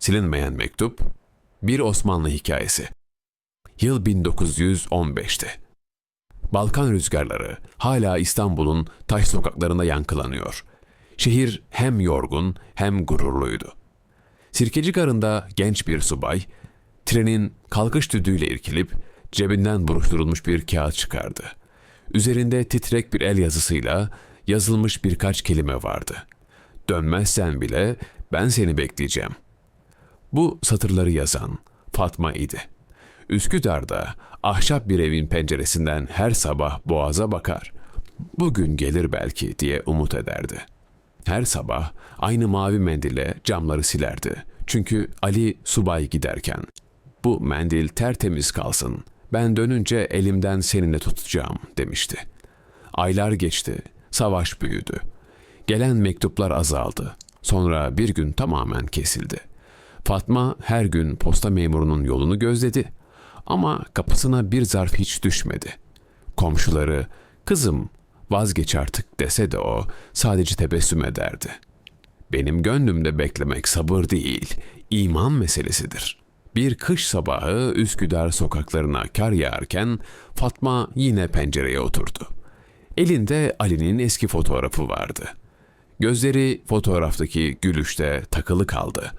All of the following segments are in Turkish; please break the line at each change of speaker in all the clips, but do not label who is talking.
Silinmeyen mektup, bir Osmanlı hikayesi. Yıl 1915'ti. Balkan rüzgarları hala İstanbul'un taş sokaklarında yankılanıyor. Şehir hem yorgun hem gururluydu. Sirkeci Garı'nda genç bir subay, trenin kalkış düdüğüyle irkilip cebinden buruşturulmuş bir kağıt çıkardı. Üzerinde titrek bir el yazısıyla yazılmış birkaç kelime vardı. Dönmezsen bile ben seni bekleyeceğim. Bu satırları yazan Fatma idi. Üsküdar'da ahşap bir evin penceresinden her sabah boğaza bakar. Bugün gelir belki diye umut ederdi. Her sabah aynı mavi mendille camları silerdi. Çünkü Ali subay giderken bu mendil tertemiz kalsın. Ben dönünce elimden seninle tutacağım demişti. Aylar geçti. Savaş büyüdü. Gelen mektuplar azaldı. Sonra bir gün tamamen kesildi. Fatma her gün posta memurunun yolunu gözledi. Ama kapısına bir zarf hiç düşmedi. Komşuları, kızım vazgeç artık dese de o sadece tebessüm ederdi. Benim gönlümde beklemek sabır değil, iman meselesidir. Bir kış sabahı Üsküdar sokaklarına kar yağarken Fatma yine pencereye oturdu. Elinde Ali'nin eski fotoğrafı vardı. Gözleri fotoğraftaki gülüşte takılı kaldı.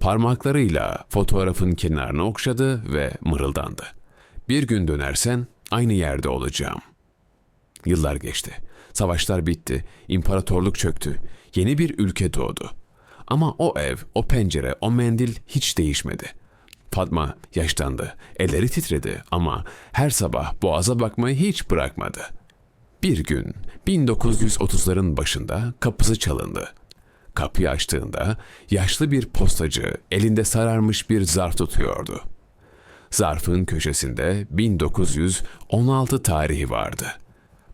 Parmaklarıyla fotoğrafın kenarını okşadı ve mırıldandı. Bir gün dönersen aynı yerde olacağım. Yıllar geçti. Savaşlar bitti. İmparatorluk çöktü. Yeni bir ülke doğdu. Ama o ev, o pencere, o mendil hiç değişmedi. Fatma yaşlandı. Elleri titredi ama her sabah boğaza bakmayı hiç bırakmadı. Bir gün 1930'ların başında kapısı çalındı. Kapıyı açtığında yaşlı bir postacı elinde sararmış bir zarf tutuyordu. Zarfın köşesinde 1916 tarihi vardı.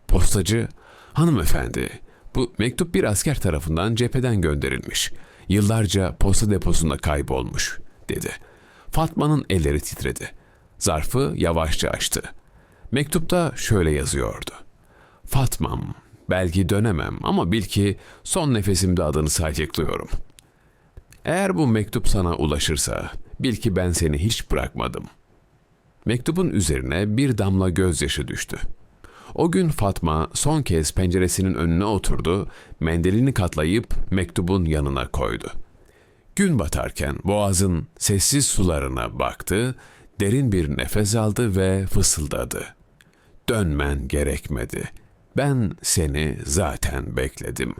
Postacı, hanımefendi, bu mektup bir asker tarafından cepheden gönderilmiş. Yıllarca posta deposunda kaybolmuş, dedi. Fatma'nın elleri titredi. Zarfı yavaşça açtı. Mektupta şöyle yazıyordu. Fatmam, belki dönemem ama bil ki son nefesimde adını sayıklıyorum. Eğer bu mektup sana ulaşırsa bil ki ben seni hiç bırakmadım. Mektubun üzerine bir damla gözyaşı düştü. O gün Fatma son kez penceresinin önüne oturdu, mendilini katlayıp mektubun yanına koydu. Gün batarken boğazın sessiz sularına baktı, derin bir nefes aldı ve fısıldadı. Dönmen gerekmedi. Ben seni zaten bekledim.